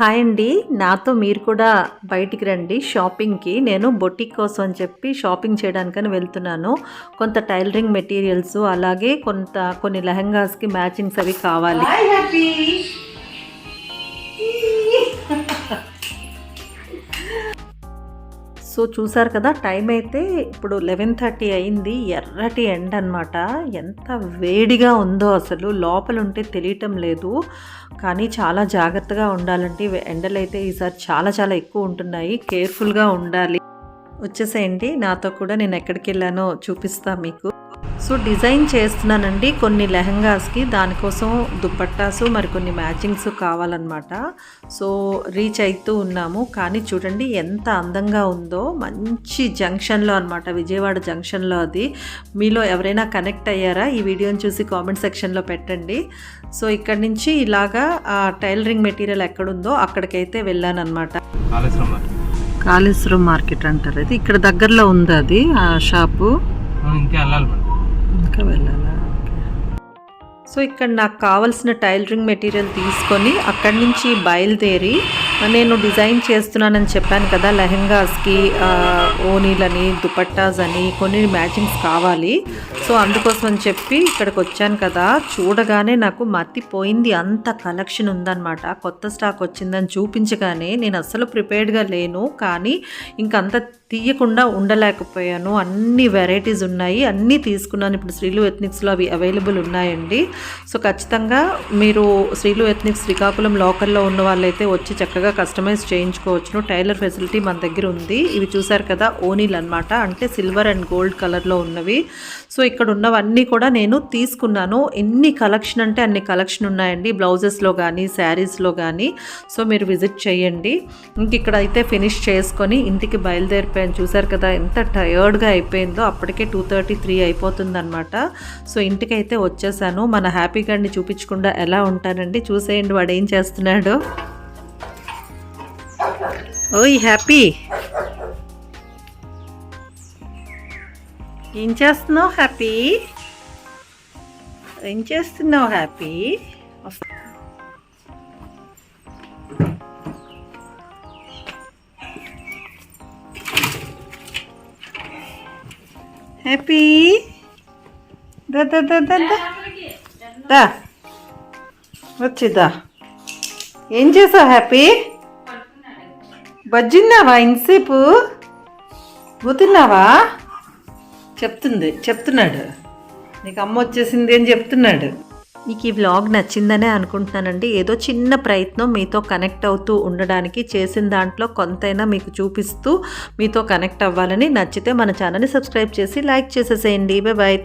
Hi అండి. నాతో మీరు కూడా బయటికి రండి. షాపింగ్కి. నేను బొటిక్ కోసం అని చెప్పి షాపింగ్ చేయడానికని వెళ్తున్నాను. కొంత టైలరింగ్ మెటీరియల్స్ అలాగే కొంత కొన్ని లెహంగాస్కి మ్యాచింగ్స్ అవి కావాలి. సో చూసారు కదా టైం అయితే ఇప్పుడు లెవెన్ థర్టీ అయింది ఎర్రటి ఎండ అనమాట ఎంత వేడిగా ఉందో అసలు లోపల ఉంటే తెలియటం లేదు. కానీ చాలా జాగ్రత్తగా ఉండాలంటే ఎండలు అయితే ఈసారి చాలా చాలా ఎక్కువ ఉంటున్నాయి. కేర్ఫుల్గా ఉండాలి. వచ్చేసేయండి. నాతో కూడా నేను ఎక్కడికి వెళ్ళానో చూపిస్తా మీకు. సో డిజైన్ చేస్తున్నానండి కొన్ని లెహంగాస్కి. దానికోసం దుప్పట్టాసు మరి కొన్ని మ్యాచింగ్స్ కావాలన్నమాట. సో రీచ్ అవుతూ ఉన్నాము. కానీ చూడండి ఎంత అందంగా ఉందో. మంచి జంక్షన్లో అనమాట విజయవాడ జంక్షన్లో అది. మీలో ఎవరైనా కనెక్ట్ అయ్యారా? ఈ వీడియోని చూసి కామెంట్ సెక్షన్లో పెట్టండి. సో ఇక్కడ నుంచి ఇలాగా ఆ టైలరింగ్ మెటీరియల్ ఎక్కడుందో అక్కడికైతే వెళ్ళాను అనమాట కాళేశ్వరం మరి. కాళేశ్వరం మార్కెట్ అంటారు. అది ఇక్కడ దగ్గరలో ఉంది అది ఆ షాపు. ఆ, ఇంకా వెళ్ళాలి ఇంకా వెళ్ళాలా? సో ఇక్కడ నాకు కావలసిన టైలరింగ్ మెటీరియల్ తీసుకొని అక్కడి నుంచి బయలుదేరి నేను డిజైన్ చేస్తున్నానని చెప్పాను కదా లెహెంగాస్కి ఓనీలని దుపట్టాస్ అని కొన్ని మ్యాచింగ్స్ కావాలి. సో అందుకోసం అని చెప్పి ఇక్కడికి వచ్చాను కదా. చూడగానే నాకు మతిపోయింది. అంత కలెక్షన్ ఉందన్నమాట. కొత్త స్టాక్ వచ్చిందని చూపించగానే నేను అస్సలు ప్రిపేర్డ్గా లేను. కానీ ఇంకంత తీయకుండా ఉండలేకపోయాను. అన్ని వెరైటీస్ ఉన్నాయి. అన్నీ తీసుకున్నాను. ఇప్పుడు శ్రీలు ఎథ్నిక్స్లో అవి అవైలబుల్ ఉన్నాయండి. సో ఖచ్చితంగా మీరు శ్రీలు ఎథ్నిక్స్ శ్రీకాకుళం లోకల్లో ఉన్న వాళ్ళైతే వచ్చి చక్కగా కస్టమైజ్ చేయించుకోవచ్చును. టైలర్ ఫెసిలిటీ మన దగ్గర ఉంది. ఇవి చూసారు కదా ఓనీలు అనమాట అంటే సిల్వర్ అండ్ గోల్డ్ కలర్లో ఉన్నవి. సో ఇక్కడ ఉన్నవన్నీ కూడా నేను తీసుకున్నాను. ఎన్ని కలెక్షన్ అంటే అన్ని కలెక్షన్ ఉన్నాయండి. బ్లౌజెస్లో కానీ శారీస్లో కానీ సో మీరు విజిట్ చేయండి. ఇంక ఇక్కడ అయితే ఫినిష్ చేసుకొని ఇంటికి బయలుదేరిపోయాను. చూసారు కదా ఎంత టయర్డ్గా అయిపోయిందో. అప్పటికే టూ థర్టీ త్రీ అయిపోతుందన్నమాట. సో ఇంటికి అయితే వచ్చేసాను. మన హ్యాపీ గార్డ్ని చూపించకుండా ఎలా ఉంటానండి చూసేయండి వాడు ఏం చేస్తున్నాడు. ఓయ్ హ్యాపీ. ఏం చేస్తున్నావు హ్యాపీ? ఏం చేస్తున్నావు హ్యాపీ? హ్యాపీ? దా దా దా దా దా. దా. ఏం చేసావు హ్యాపీ? బజ్జిన్నావా ఇంతసేపు? పోతున్నావా చెప్తుంది చెప్తున్నాడు. నీకు అమ్మ వచ్చేసింది అని చెప్తున్నాడు. మీకు ఈ వ్లాగ్ నచ్చిందనే అనుకుంటున్నానండి. ఏదో చిన్న ప్రయత్నం మీతో కనెక్ట్ అవుతూ ఉండడానికి చేసిన దాంట్లో కొంతైనా మీకు చూపిస్తూ మీతో కనెక్ట్ అవ్వాలని నచ్చితే మన ఛానల్ని సబ్స్క్రైబ్ చేసి లైక్ చేసేసేయండి. బాయ్